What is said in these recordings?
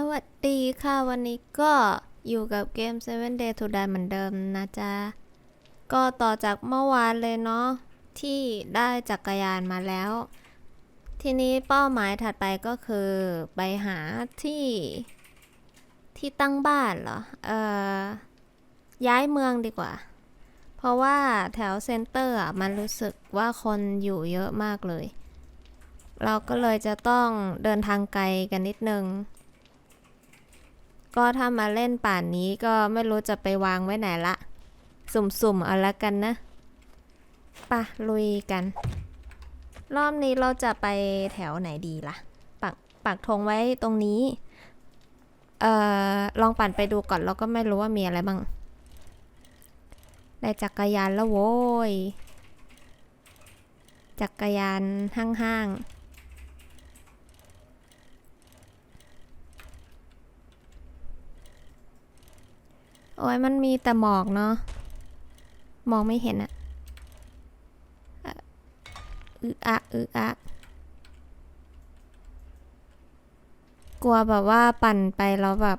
สวัสดีค่ะ วันนี้ก็อยู่กับเกม 7 Day to Die เหมือนเดิมนะจ๊ะ ก็ต่อจากเมื่อวานเลยเนาะที่ได้จักรยานมาแล้ว ทีนี้เป้าหมายถัดไปก็คือไปหาที่ที่ตั้งบ้านเหรอ เอ่อ ย้ายเมืองดีกว่า เพราะว่าแถวเซ็นเตอร์อะมันรู้สึกว่าคนอยู่เยอะมากเลย เราก็เลยจะต้องเดินทางไกลกันนิดนึง ก็ถ้ามาเล่นป่านนี้ก็ไม่รู้จะไปวางไว้ไหนละ สุ่มๆ เอาละกันนะปะลุยกัน รอบนี้เราจะไปแถวไหนดีล่ะ ปักปักธงไว้ตรงนี้ เอ่อ ลองปั่นไปดูก่อนเราก็ไม่รู้ว่ามีอะไรบ้างได้จักรยานแล้วโว้ย จักรยานห้างๆ อ้ยมันมีแต่หมอกเนาะมองไม่เห็นอะอะอึอะอึอะกลัวแบบว่าปั่นไปแล้วแบบ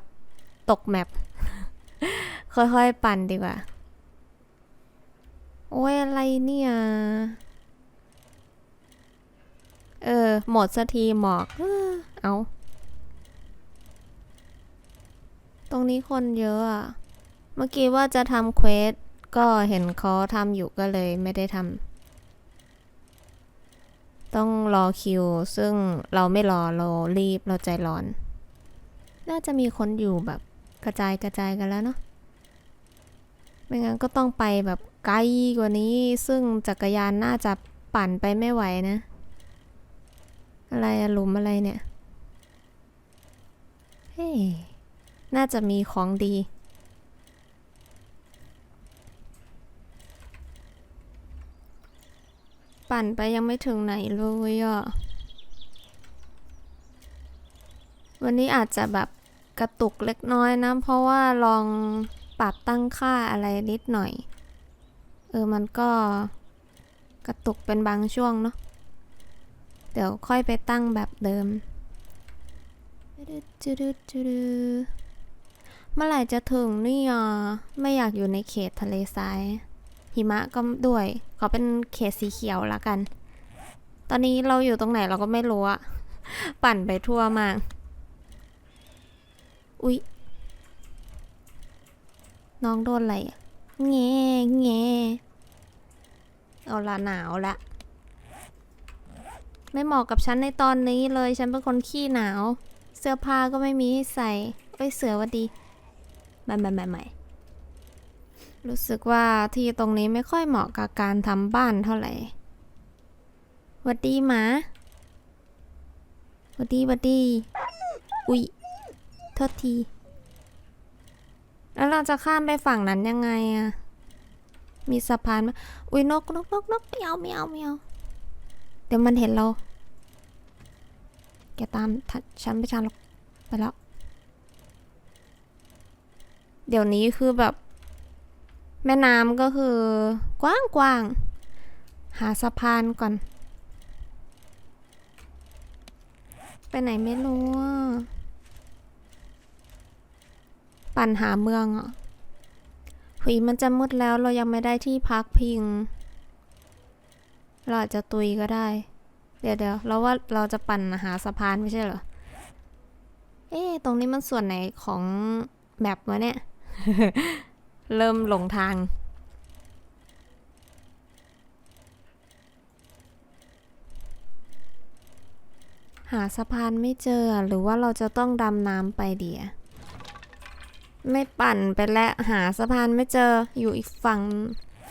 ตกแมป ค่อยๆปั่นดีกว่า โอ้ยอะไรเนี่ย เออ หมดสักทีหมอก เออเอาตรงนี้คนเยอะอะ เมื่อกี้ว่าจะทำเควส ก็เห็นเขาทำอยู่ก็เลยไม่ได้ทำ ต้องรอคิว ซึ่งเราไม่รอ เรารีบ เราใจร้อน น่าจะมีคนอยู่แบบกระจายกระจายกันแล้วเนาะ ไม่งั้นก็ต้องไปแบบไกลกว่านี้ ซึ่งจักรยานน่าจะปั่นไปไม่ไหวนะ อะไรอะหลุมอะไรเนี่ย เฮ้ น่าจะมีของดี ปั่นไปยังไม่ถึงไหนเลยอะ วันนี้อาจจะแบบกระตุกเล็กน้อยนะ เพราะว่าลองปรับตั้งค่าอะไรนิดหน่อย เออ มันก็กระตุกเป็นบางช่วงเนาะ เดี๋ยวค่อยไปตั้งแบบเดิม เมื่อไหร่จะถึงนี่อะไม่อยากอยู่ในเขตทะเลทราย หิมะก็ด้วย ขอเป็นเขตสีเขียวละกัน ตอนนี้เราอยู่ตรงไหนเราก็ไม่รู้อะปั่นไปทั่วมาก อุ๊ย น้องโดนอะไรแง่แง่เอาละหนาวละ ไม่เหมาะกับฉันในตอนนี้เลย ฉันเป็นคนขี้หนาว เสื้อผ้าก็ไม่มีให้ใส่ เอ้ย เสือวัดดีไม่ไม่ไม่ไม่ รู้สึกว่าที่ตรงนี้ไม่ค่อยเหมาะกับการทำบ้านเท่าไหร่วัดดีหมาวัดดีวัดดีอุ๊ยโทษที แล้วเราจะข้ามไปฝั่งนั้นยังไงอะมีสะพานไหมอุ๊ยนกนกนกนกไม่เอาไม่เอาไม่เอาเดี๋ยวมันเห็นเรา แกตามฉันไปชันหรอกไปแล้ว เดี๋ยวนี้คือแบบ แม่น้ำก็คือกว้างกว้างๆหาสะพานก่อน ไปไหนไม่รู้ปั่นหาเมืองอะหุยมันจะมืดแล้วเรายังไม่ได้ที่พักพิง เราอาจจะตุยก็ได้ เดี๋ยวเดี๋ยวเราว่าเราจะปั่นหาสะพานไม่ใช่เหรอ เอ๊ะตรงนี้มันส่วนไหนของแมปวะเนี่ย เริ่มหลงทาง หาสะพานไม่เจอหรือว่าเราจะต้องดำน้ำไปเดียไม่ปั่นไปแล้วหาสะพานไม่เจออยู่อีกฝั่ง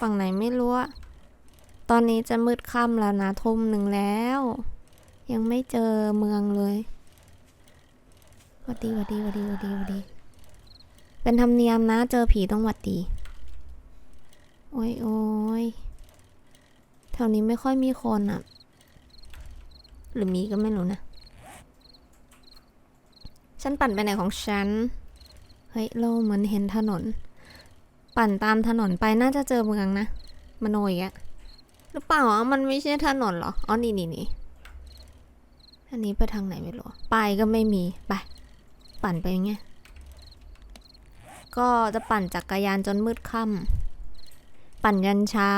ฝั่งไหนไม่รู้อะตอนนี้จะมืดค่ำแล้วนะทุ่มหนึ่งแล้ว ยังไม่เจอเมืองเลยวัดดีวัดดีวัดดีวัดดีวัดดี เป็นธรรมเนียมนะ เจอผีต้องหวัดดี โอ้ยโอ้ยแถวนี้ไม่ค่อยมีคนอะหรือมีก็ไม่รู้นะ ฉันปั่นไปไหนของฉัน เฮ้ย เราเหมือนเห็นถนน ปั่นตามถนนไปน่าจะเจอเมืองนะมโนอีกอะหรือเปล่าอะมันไม่ใช่ถนนหรอ อ๋อ นี่นี่นี่อันนี้ไปทางไหนไม่รู้ ไปก็ไม่มี ไป ปั่นไปไง ก็จะปั่นจักรยานจนมืดค่ำปั่นยันเช้า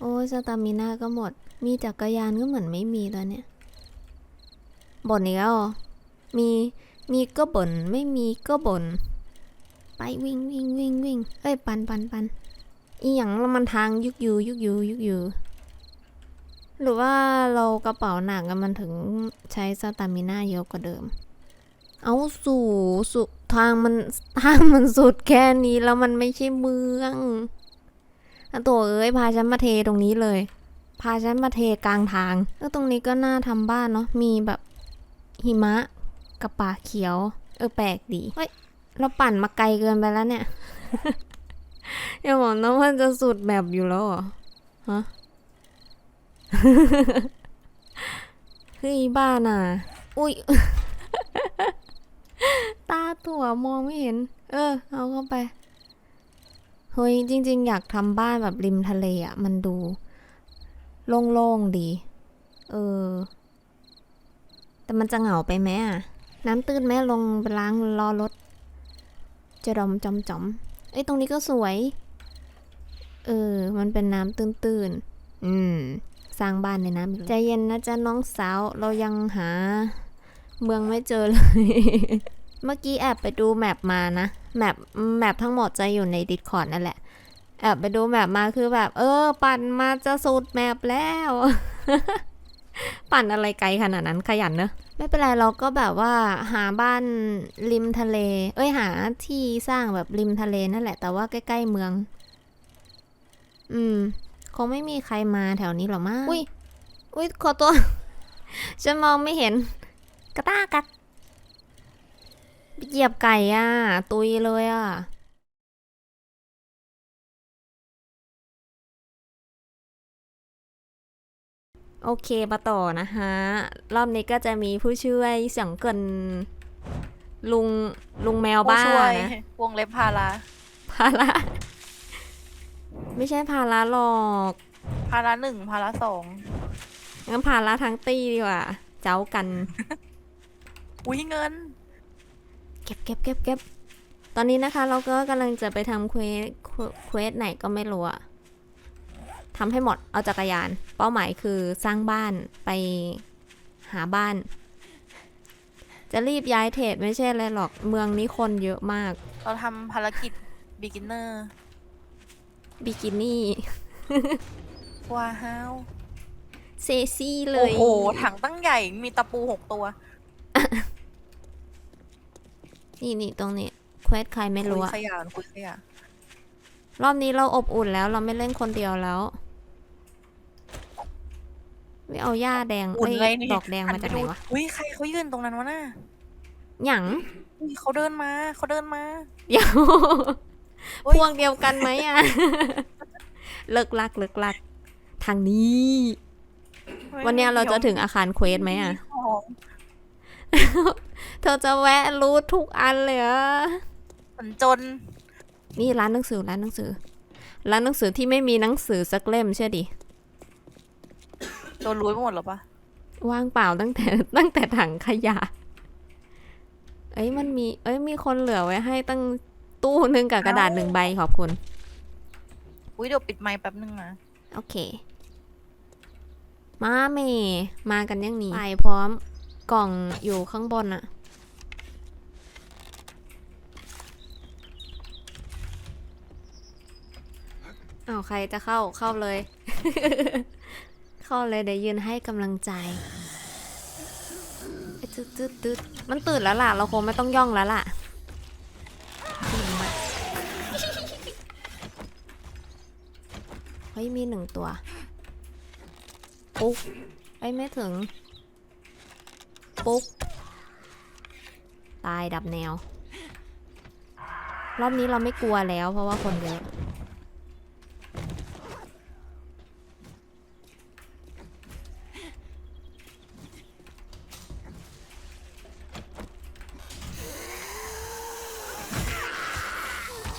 โอ้ยสตามิน่าก็หมด มีจักรยานก็เหมือนไม่มีแล้วเนี่ยบ่นอีกแล้วมีมีก็บ่นไม่มีก็บ่นไปวิ่งวิ่งวิ่งวิ่งเอ้ยปันปันปันอีหยังล้วมันทางยุกยูยุกยูยุกยูหรือว่าเรากระเป๋าหนักอะมันถึงใช้สตามิน่าเยอะกว่าเดิม เอาสู่สุ ทางมันทางมันสุดแค่นี้แล้วมันไม่ใช่เมืองอตัวเอ้ยพาฉันมาเทตรงนี้เลย พาฉันมาเทกลางทางแล้วตรงนี้ก็น่าทำบ้านเนาะมีแบบหิมะกับป่าเขียว เออแปลกดีเฮ้ยเราปั่นมาไกลเกินไปแล้วเนี่ยอย่าบอกนะว่าจะสุดแบบอยู่แล้วเหรอฮะเฮ้ยบ้าน่ะ อุ้ย ตาตัวมองไม่เห็น เออ เอาเข้าไป เฮ้ย จริง ๆ อยากทำบ้านแบบริมทะเลอะ มันดู โล่ง ๆ ดี เออ แต่มันจะเหงาไปไหมอะ น้ำตื้นไหมลงไปล้างรอรถ จะดอมจอมจอมเอ้ย ตรงนี้ก็สวย เออ มันเป็นน้ำตื้น ๆ อืม สร้างบ้านในน้ำใจเย็นนะจ๊ะน้องสาว เรายังหา เมืองไม่เจอเลย เมื่อกี้แอบไปดูแมปมานะ แมปแมปทั้งหมดจะอยู่ในดิสคอร์ดนั่นแหละ แอบไปดูแมปมาคือแบบ เออ ปั่นมาจะสุดแมปแล้ว ปั่นอะไรไกลขนาดนั้นขยันเนอะไม่เป็นไรเราก็แบบว่าหาบ้านริมทะเล เอ้ยหาที่สร้างแบบริมทะเลนั่นแหละ แต่ว่าใกล้ๆเมือง อืม คงไม่มีใครมาแถวนี้หรอกมั้งอุ้ยอุ้ยขอตัว ฉันมองไม่เห็น กระตากัดเหยียบไก่อะ ตุยเลยอะโอเค มาต่อนะคะรอบนี้ก็จะมีผู้ช่วยเสียงเกินลุงลุงแมวผู้บ้าช่วยนะ วงเล็บพาราภาระไม่ใช่ภาระหรอก พาราหนึ่งพาราสองงั้นภาระทั้งตีดีกว่า เจ้ากัน อุ้ยเงิน เก็บเก็บเก็บเก็บตอนนี้นะคะเราก็กำลังจะไปทำเควสเควสไหนก็ไม่รู้อะทำให้หมด เอาจักรยาน เป้าหมายคือสร้างบ้านไปหาบ้าน จะรีบย้ายเทรดไม่ใช่อะไรหรอก เมืองนี้คนเยอะมาก เราทำภารกิจ beginner บิกินี่ว้าวเซซี่เลโอ้ยโห ถังตั้งใหญ่มีตะปูหกตัว นี่นี่ตรงนี้เควสใครไม่คุรู้ยอะขยะคุยขยะรอบนี้เราอบอุ่นแล้วเราไม่เล่นคนเดียวแล้ว ไม่เอาหญ้าแดงอุ่นเอ้ยเลยนี่ดอกแดงมาจากไหนวะอุ้ยใครเขายืนตรงนั้นวะน่ะหยังอุ๊ยเขาเดินมาเขาเดินมาเดี๋ยวเฮ้ยพวกเดียวกันไหมอะเลิกลักเลิกลัก ทางนี้ฮ้ยวันเนี้ยเราจะดี๋ยวถึงอาคารเควสไหมอะของ เธอจะแวะรู้ทุกอันเลยเหรอมันจน นี่ร้านหนังสือร้านหนังสือ ร้านหนังสือที่ไม่มีหนังสือสักเล่มเชื่อดิโดนรู้ไปหมดหรอปะว่างเปล่าตั้งแต่ตั้งแต่ถังขยะ เอ้ยมันมี เอ้ยมีคนเหลือไว้ให้ตั้งตู้หนึ่งกับกระดาษหนึ่งใบขอบคุณ อุ้ยเดี๋ยวปิดไมค์แป๊บนึงนะโอเค มาเมมากันยังนี้ไปพร้อม กล่องอยู่ข้างบนอะเอาใครจะเข้าเข้าเลย เข้าเลยเดี๋ยวยืนให้กำลังใจตึ๊ดตึ๊ดตึ๊ดมันตื่นแล้วล่ะ เราคงไม่ต้องย่องแล้วล่ะเฮ้ยมีหนึ่งตัวปุ๊กไอ้ยไม่ถึง ปุ๊กตายดับแนว รอบนี้เราไม่กลัวแล้วเพราะว่าคนเยอะ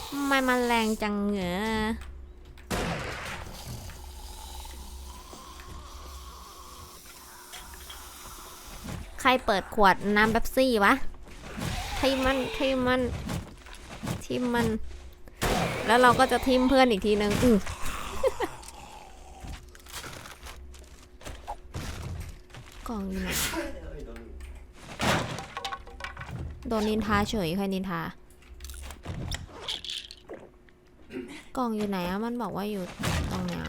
ทำไมมันแรงจังเหงอใคร เปิดขวดน้ำเบบซี่วะทิมมันทิมมันทิมมัน แล้วเราก็จะทิมเพื่อนอีกทีนึงอือกล่องอยู่ไหนโดนนินทาเฉยใครนินทากล่องอยู่ไหนอะมันบอกว่าอยู่ตรงเนี้ย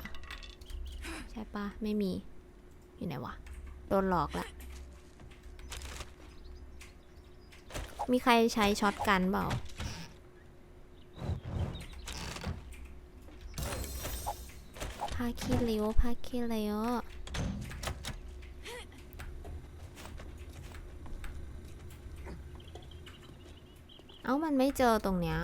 ใช่ปะไม่มี อยู่ไหนวะ โดนหลอกละ มีใครใช้ช็อตกันเปล่าพาคิริวพาคิริวเอ้ามันไม่เจอตรงเนี้ย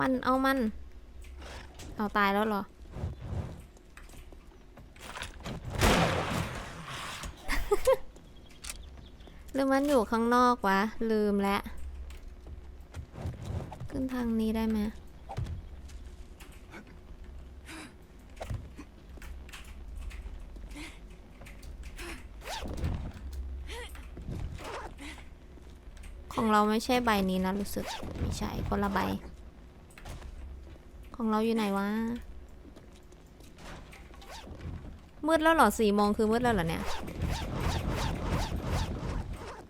มัน เอามัน เอาตายแล้วหรอ หรือมันอยู่ข้างนอกวะ ลืมแล้ว ขึ้นทางนี้ได้ไหมของเราไม่ใช่ใบนี้นะรู้สึก ไม่ใช่คนละใบ ของเราอยู่ไหนวะ มืดแล้วเหรอสี่โมงคือมืดแล้วเหรอเนี่ย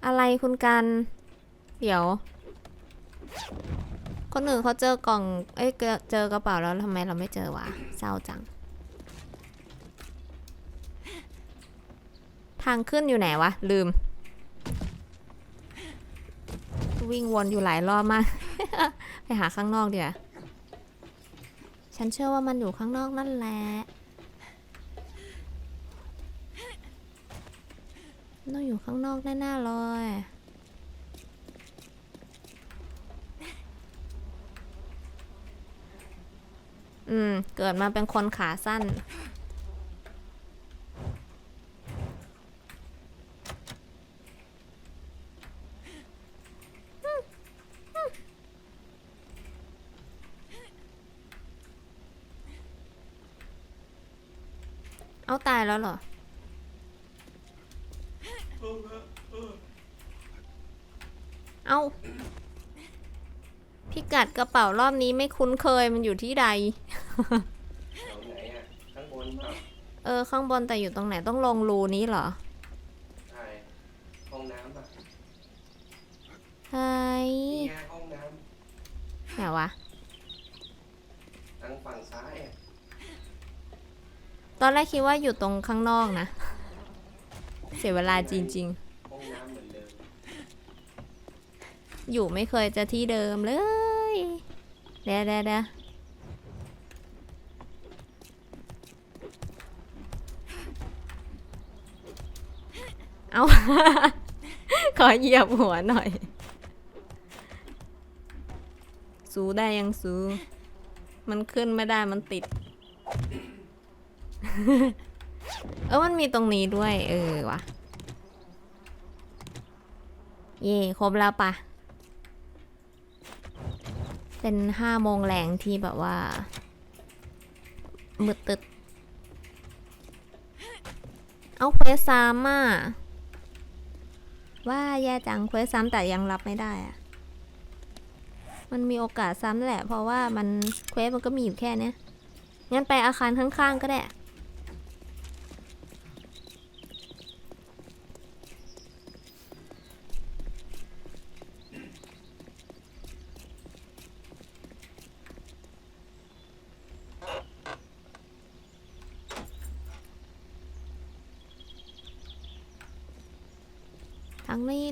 อะไรคุณกัน เดี๋ยว คนอื่นเขาเจอกล่อง เอ้ยเจอกระเป๋าแล้วทำไมเราไม่เจอวะ เศร้าจัง ทางขึ้นอยู่ไหนวะ ลืม วิ่งวนอยู่หลายรอบมาก ไปหาข้างนอกเดี๋ยว ฉันเชื่อว่ามันอยู่ข้างนอกนั่นแหละ ต้องอยู่ข้างนอกแน่ๆเลย อืม เกิดมาเป็นคนขาสั้น เอาตายแล้วเหรอ เอาพิกัดกระเป๋ารอบนี้ไม่คุ้นเคยมันอยู่ที่ใดแถวไหนอะข้างบนเปล่าเออ ข้างบนแต่อยู่ตรงไหนต้องลงรูนี้เหรอใช่ห้องน้ำอะเฮ้ยนี่ไงห้องน้ไหนวะำทางฝั่งซ้ายอะ ตอนแรกคิดว่าอยู่ตรงข้างนอกนะ เสียเวลาจริง ๆ อยู่ไม่เคยจะที่เดิมเลยเดี๋ยวเดี๋ยวเดี๋ยวเอา ขอเหยียบหัวหน่อย สูได้ยังสู มันขึ้นไม่ได้มันติด เออมันมีตรงนี้ด้วย เออวะเย่ครบแล้วปะเป็นห้าโมงแรงที่แบบว่ามืดตึด เอาเควสซ้ำอะว่าแย่จังเควสซ้ำแต่ยังรับไม่ได้อะมันมีโอกาสซ้ำแหละ เพราะว่ามันเควสมันก็มีอยู่แค่เนี้ยงั้นไปอาคารข้างๆก็ได้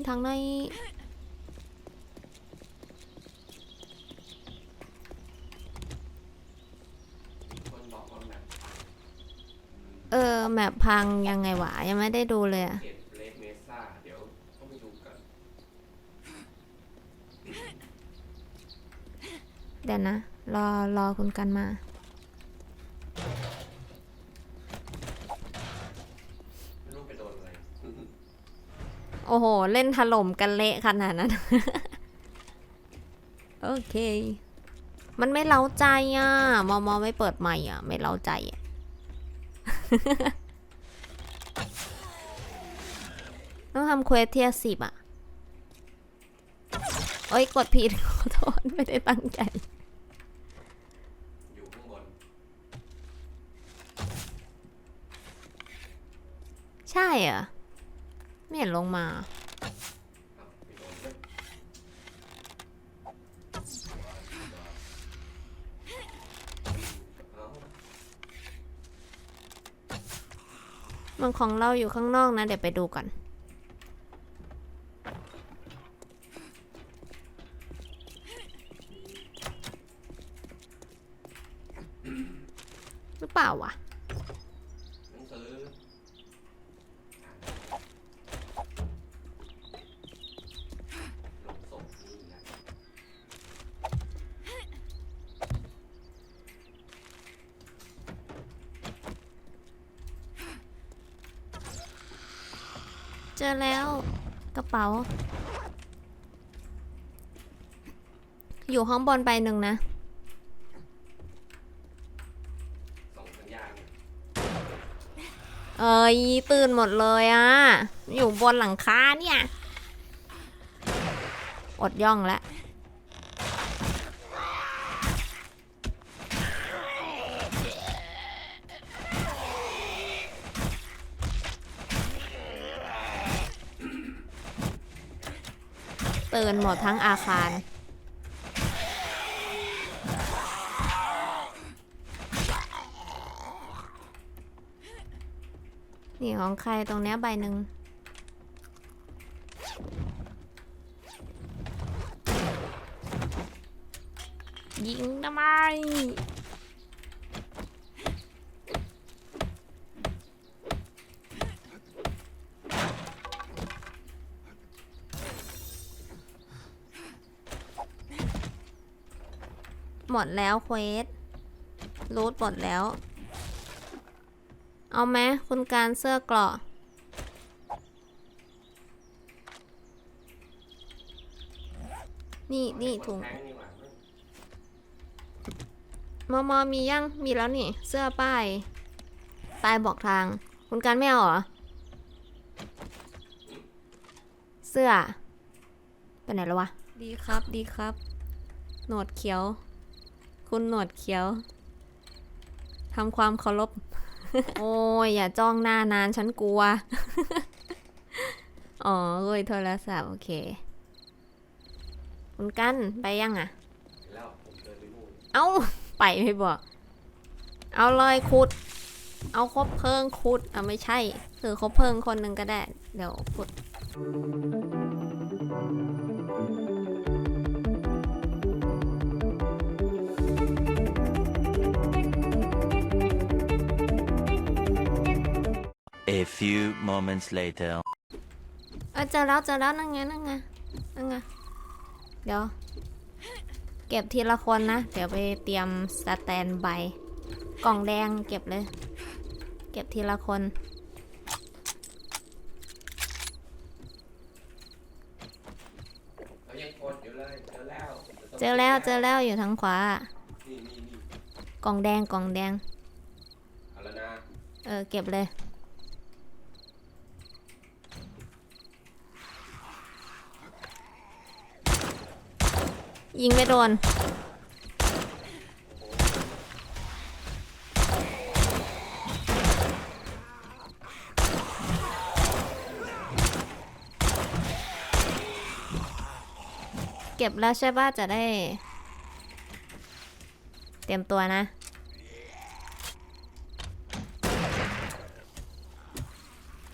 ทางนี้ทางนี้คนบอแบบเออแมปพังยังไงวะยังไม่ได้ดูเลยอะเดเมซ่าเดี๋ยวต้องไปดูกันเดี๋ยวนะ รอรอคุณกันมา ไม่รู้ไป โอ้โห เล่นถล่มกันเละขนาดนั้น โอเค มันไม่เล้าใจอะ มอมอไม่เปิดใหม่อะ ไม่เล้าใจอะต้องทำเควสเทียสิบอะเอ้ยกดผิดขอโทษ ไม่ได้ตั้งใจใช่เหรอ ไม่เห็นลงมาอ้าวไปโดนด้วยเอามันของเราอยู่ข้างนอกนะ เดี๋ยวไปดูก่อนหรือเปล่าวะ หนังสือลงศพนี่ไง เจอแล้วกระ เป๋า อยู่ห้องบนไปหนึ่งนะเอ้ยตื่นหมดเลยอะอยู่บนหลังคาเนี่ย อดย่องแล้ว เตื่นหมดทั้งอาคาร นี่ของใครตรงเนี้ยใบหนึ่งยิงทำไม หมดแล้วเควสรูทหมดแล้ว เอาไหมคุณการเสื้อเกราะนี่นี่ถุงมอมอมียังมีแล้วนี่ เสื้อป้ายป้ายบอกทาง คุณการไม่เอาเหรอ เสื้อไปไหนแล้ววะ ดีครับดีครับ หนวดเขียว คุณหนวดเขียวทำความเคารพ โอ้ย อย่าจ้องหน้านานฉันกลัว อ๋อเอ้ยโทรศัพท์ โอเค คุณกันไปยังอะแล้วผมเดินไปนู่นเอาไปไม่บอก เอาเลยขุด เอาครบเพลิงขุดเอาไม่ใช่ คือครบเพลิงคนหนึ่งก็ได้ เดี๋ยวขุด A few moments later. เออเจอแล้วเจอแล้วนั่งไงนั่งไงนั่งไงเดี๋ยว เก็บทีละคนนะ เดี๋ยวไปเตรียมสแตนบายกล่องแดงเก็บเลย เก็บทีละคนเขายังกดอยู่เลยเจอแล้วเจอแล้วเจอแล้วอยู่ทางขวานี่นี่นี่กล่องแดงกล่องแดง เอาละนะเออเก็บเลย ยิงไม่โดน เก็บแล้วใช่ป่ะจะได้ เตรียมตัวนะ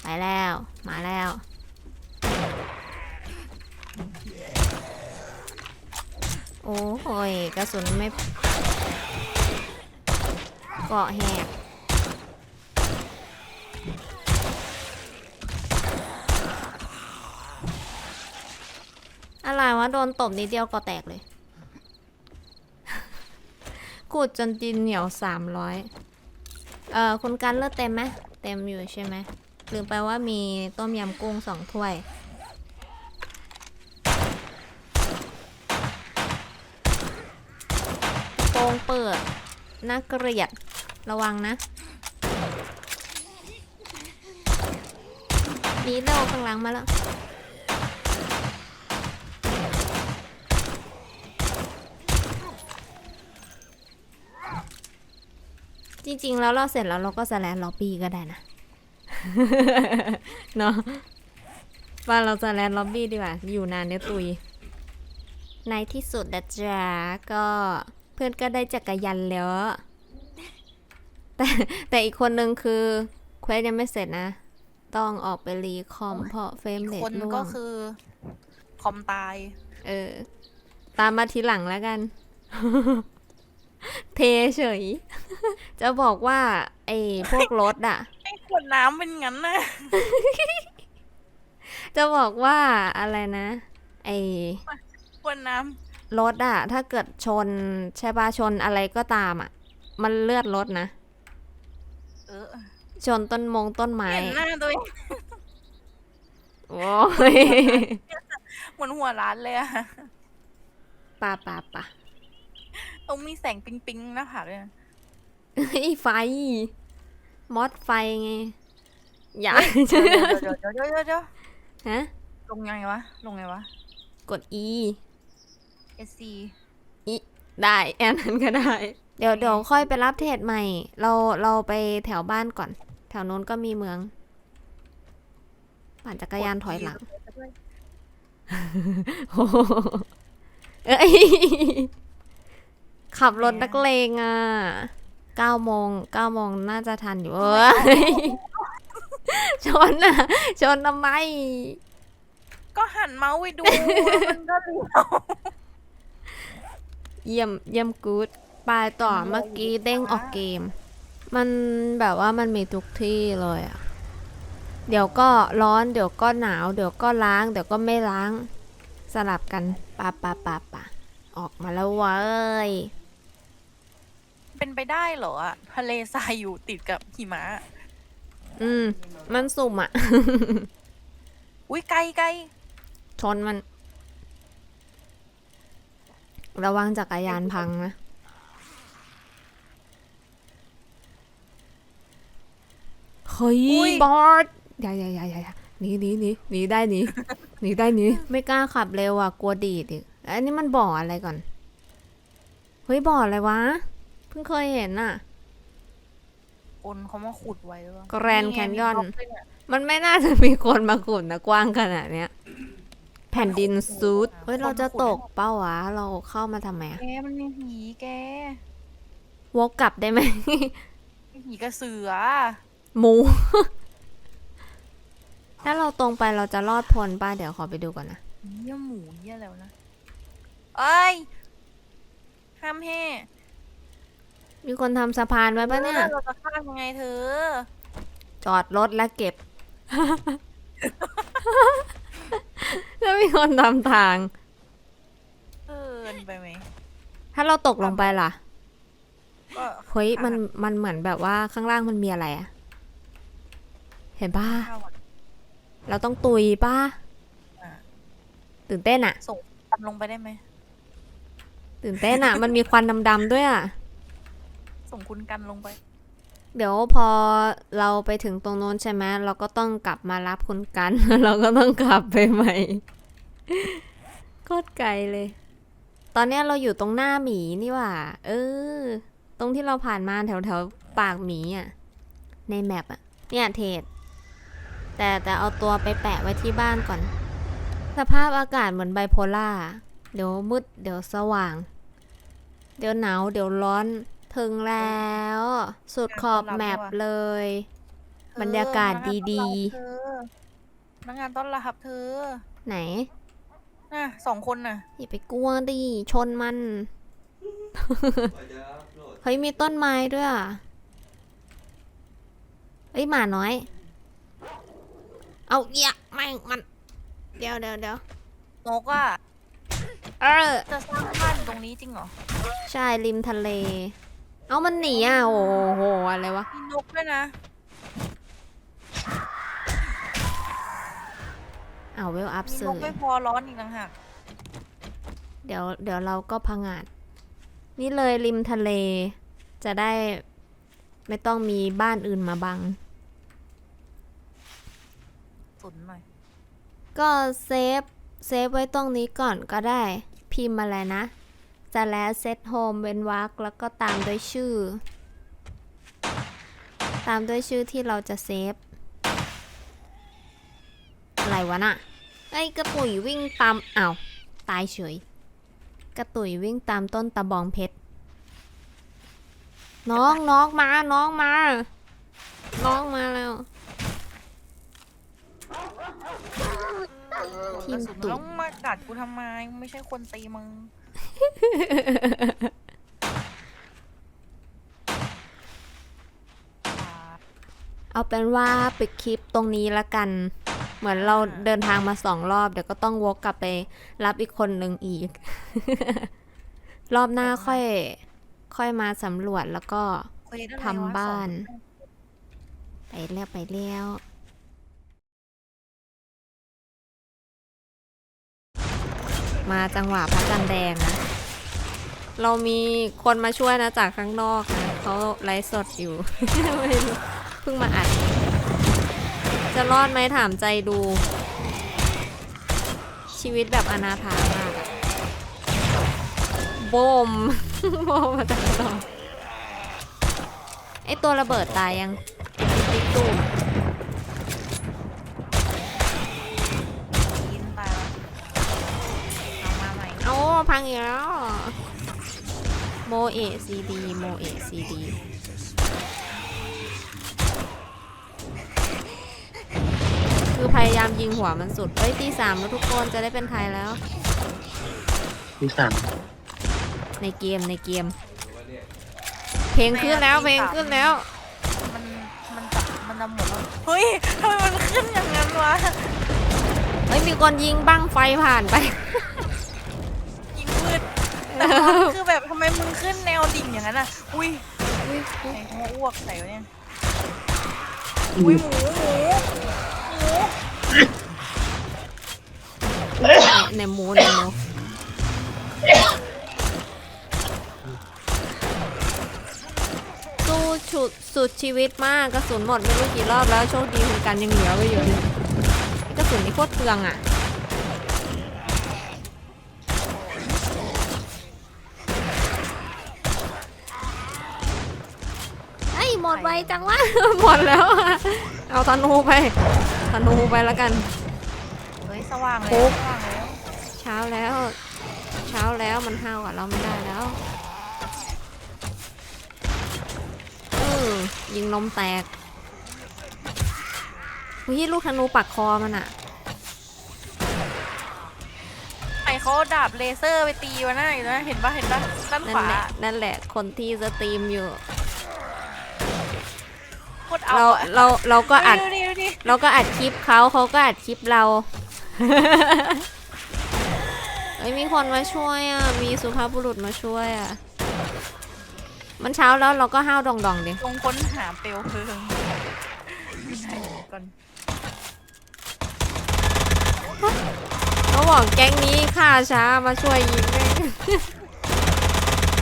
ไปแล้ว มาแล้ว โอ้โหยกระสุนไม่เกาะแหกอะไรวะ โดนตบนิดเดียวก็แตกเลยขูดจนดินเหนียวสามร้อยเอ่อคุณกันเลือดเต็มไหมเต็มอยู่ใช่ไหมลืมไปว่ามีต้มยำกุ้งสองถ้วย ปรงเปิดน่าเกลียดระวังนะมีเร็วข้างหลังมาแล้วจริงๆ แล้วเราเสร็จแล้วเราก็สแลนล็อบบี้ก็ได้นะ เนาะว่าเราจะแลนล็อบบี้ดีกว่า อยู่นานเนี้ยตุย ในที่สุดนะจ๊ะก็ เพื่อนก็ได้จักรยานแล้ว แต่แต่อีกคนนึงคือเควสยังไม่เสร็จนะ ต้องออกไปรีคอมเพราะเฟรมอีกเรทคนร่วก็งคือ คอมตาย เออ ตามมาทีหลังแล้วกัน เทเฉย จะบอกว่าไอ้พวกรถอะ ไอ้ขวดน้ำเป็นงั้นนะจะบอกว่าอะไรนะ ไอ้ขวดน้ รถอะถ้าเกิดชนใช่ปะชนอะไรก็ตามอะมันเลือดรถนะำเออชนต้นมงต้นไม้เห็นหน้าตัวเองโอ้ยเหมือนหัวร้านเลยอะป่าป่าป่าต้องมีแสงปิ๊งปิ๊งๆหน้าผากเลยนะไอ้ไฟ มอดไฟไง อย่าเดี๋ยวเดี๋ยวเดี๋ยวเดี๋ยวเดี๋ยวเดี๋ยวฮะ ลงยังไงวะ ลงไงวะ กด E SC ได้แอนนั้นก็ได้ เดี๋ยวเดี๋ยวค่อยไปรับเทศใหม่ เราเราไปแถวบ้านก่อน แถวนู้นก็มีเมืองปั่นจักรยานถอยหลังโอ้โหเอ้ยขับรถนักเลงอะเก้าโมงเก้าโมงน่าจะทันอยู่เอ้ยชนอะ ชนทำไม ก็หันเมาส์ไปดูแล้วมันก็เลี้ยว เยี่ยมเยี่ยมกู๊ดไปต่อเมื่อกี้เด้งออกเกม มันแบบว่ามันมีทุกที่เลยอะเดี๋ยวก็ร้อนเดี๋ยวก็หนาว เดี๋ยวก็ล้าง เดี๋ยวก็ไม่ล้าง สลับกันปะปะปะปะออกมาแล้วเว้ยเป็นไปได้เหรออะทะเลทรายอยู่ติดกับหิมะ อืม มันสุ่มอะอุ้ยไกลไกลชนมัน ระวังจักรยานพังนะ เฮ้ย บอสอย่าอย่าอย่าอย่าอย่าหนีหนีหนีหนีได้หนีหนีได้หนีไม่กล้าขับเร็วอะ กลัวดีดอีกอันนี้มันบ่ออะไรก่อน เฮ้ยบ่ออะไรวะ เพิ่งเคยเห็นอะคนเขามาขุดไว้หรือเปล่า Grand ไง Canyon มีบล็อกด้วยเนี่ยมันไม่น่าจะมีคนมาขุดนะกว้างขนาดเนี้ยแผ่นดินซูดเฮ้ย เราจะตกเป้าวะ เราเข้ามาทำไมอะแกมันมีหีแกวกกลับได้ไหมมีหีกระเสือหมู ถ้าเราตรงไปเราจะรอดพ้นป้าเดี๋ยวขอไปดูก่อนนะ เยี่ยหมูเยี่ยแล้วนะเอ้ยห้ามแห่มีคนทำสะพานไว้ปะเนี่ยออเราจะข้ามยังไงเธอ จอดรถแล้วเก็บ แล้วมีคนทำทาง เกินไปไหมถ้าเราตกลงไปล่ะ ก็เฮ้ยมันมันเหมือนแบบว่าข้างล่างมันมีอะไรอะเห็นป้าข้าวอะเราต้องตุยป้าอะตื่นเต้นอะส่งตำลงไปได้ไหม ตื่นเต้นอะมันมีควันดำๆด้วยอะส่งคุณกันลงไป เดี๋ยวพอเราไปถึงตรงโน้นใช่ไหมเราก็ต้องกลับมารับคุณกัน เราก็ต้องกลับไปใหม่โคตรไกลเลย ตอนนี้เราอยู่ตรงหน้าหมีนี่ว่า เออ ตรงที่เราผ่านมาแถวแถวๆปากหมีอะ ในแมปอะ เนี่ยเทศแต่แต่เอาตัวไปแปะไว้ที่บ้านก่อน สภาพอากาศเหมือนไบโพล่า เดี๋ยวมืด เดี๋ยวสว่าง เดี๋ยวหนาว เดี๋ยวร้อน ถึงแล้ว สุดขอบแมปเลย บรรยากาศดีๆพนักงานต้อนรับเธอๆไหน น่ะสองคนน่ะ อย่าไปกลัวดิ ชนมันกว่าจะอัพโหลดเฮ้ย มีต้นไม้ด้วยอะเฮ้ยหมาน้อย เอาอย่าแม่งมัน เดี๋ยวเดี๋ยวเดี๋ยวนกอะเออ จะสร้างบ้านตรงนี้จริงเหรอ ใช่ริมทะเล เอามันหนีอะโอ้โหอะไรวะมีนกด้วยนะเอาเวลอัพมีเซนอกไม่ร์พอร้อนอีกต่างหากเดี๋ยวเดี๋ยวเราก็พังอาด นี่เลยริมทะเล จะได้ไม่ต้องมีบ้านอื่นมาบัง สุนหน่อยก็เซฟ เซฟไว้ตรงนี้ก่อนก็ได้ พิมพ์อะไรนะ จะแล้วเซตโฮมเว้นวรรคแล้วก็ตามด้วยชื่อ ตามด้วยชื่อที่เราจะเซฟ อะไรวะน่ะ ไอ้กระตุยวิ่งตามอ้าวตายเฉย กระตุยวิ่งตามต้นตะบองเพชร น้องน้องมาน้องมา น้องมาแล้วทิกระมสุนตุต้ยองมากัดกูทำไมมึงไม่ใช่คนตีมึง เอาเป็นว่าปิดคลิปตรงนี้ละกัน เหมือนเราเดินทางมาสองรอบ เดี๋ยวก็ต้องวกกลับไปรับอีกคนหนึ่งอีก รอบหน้าค่อย ค่อยมาสำรวจแล้วก็ทำบ้าน ไปแล้วไปแล้ว มาจังหวะพระจันทร์แดงนะ เรามีคนมาช่วยนะจากข้างนอกนะเขาไลฟ์สดอยู่ เพิ่งมาอัด จะรอดไหมถามใจดู ชีวิตแบบอนาถามากบมบมมาจากนอกไอตัวระเบิดตายยังติ๊กตูม พังอีกแล้ว โมเอซีดีโมเอซีดีคือพยายามยิงหัวมันสุดเอ้ยตีสามแล้วทุกคนจะได้เป็นไทยแล้ว ที่สามในเกมในเกม เพลงขึ้นแล้วเพลงขึ้นแล้ว มันมันจับมันดำหมดแล้วเฮ้ยทำไมมันขึ้นอย่างนั้นวะเอ้ยมีคนยิงบั้งไฟผ่านไปยิงมืดแต่ว่า คือแบบทำไมมึงขึ้นแนวดิ่งอย่างนั้นอะอุ้ยไอ้หัวอ้วกใส่วะเนี่ย อุ้ยหมูหมูหมูในหมูในหมูสู้ชุดสุดชีวิตมากกระสุนหมดไม่รู้กี่รอบแล้วโชคดีคุณกันยังเหลือไว้อยู่กระสุนนี่โคตรเปืองอะ มดไวจังวะ หมดแล้วอะเอาธนูไปธนูไปแล้วกัน เฮ้ยสว่างแล้โอ้ วสว่างแล้วเช้าแล้ว เช้าแล้วมันห้าวกับเราไม่ได้แล้วเออยิงนมแตกวิลูกธนูปักคอมันอะไอเขาเอาดาบเลเซอร์ไปตีวะน่าอยู่นะเห็นปะเห็นปะด้านนั่ขนวาแหละนั่นแหละคนที่สตรีมอยู่โคตร เอาเราอะเราเราก็อัด ดูดิดูดิเราก็อัดคลิปเขาเขาก็อัดคลิปเรา เอ้ยมีคนมาช่วยอะ มีสุภาพบุรุษมาช่วยอะ มันเช้าแล้วเราก็ห้าวดองดองๆดิลงค้นหาเปลวเพลิงใช่ก่อนเขาบอกแก๊งนี้ฆ่าช้ามาช่วยยิงแม่ง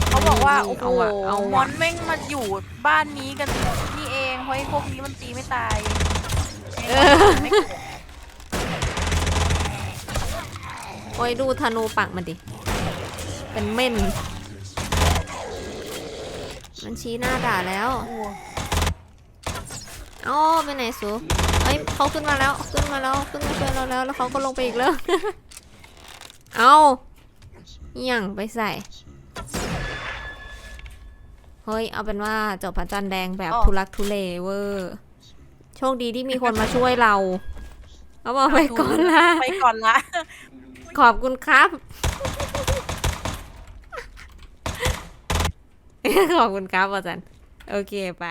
เขาบอกว่านี่โอ้โหเอาอะเอาอะ มอนแม่งมาอยู่บ้านนี้กันนี่เอง เพราะไอ้พวกนี้มันตีไม่ตายเออไม่เกิดโอ้ยดูธนูปักมันดิ เป็นเม่น มันชี้หน้าด่าแล้วโอ้โหเอ้าไปไหนสูเอ้ยเขาขึ้นมาแล้วขึ้นมาแล้วขึ้นมาช่วยเราแล้ว แล้วเขาก็ลงไปอีกแล้ว เอาเอี่ยงไปใส่ เฮ้ย เอาเป็นว่าจบพระจันทร์แดงแบบทุลักทุเลเวอร์โชคดีที่มีคนมาช่วยเราเขาบอกไปก่อนละไปก่อนละ ขอบคุณครับ ขอบคุณครับอาจารย์โอเคไป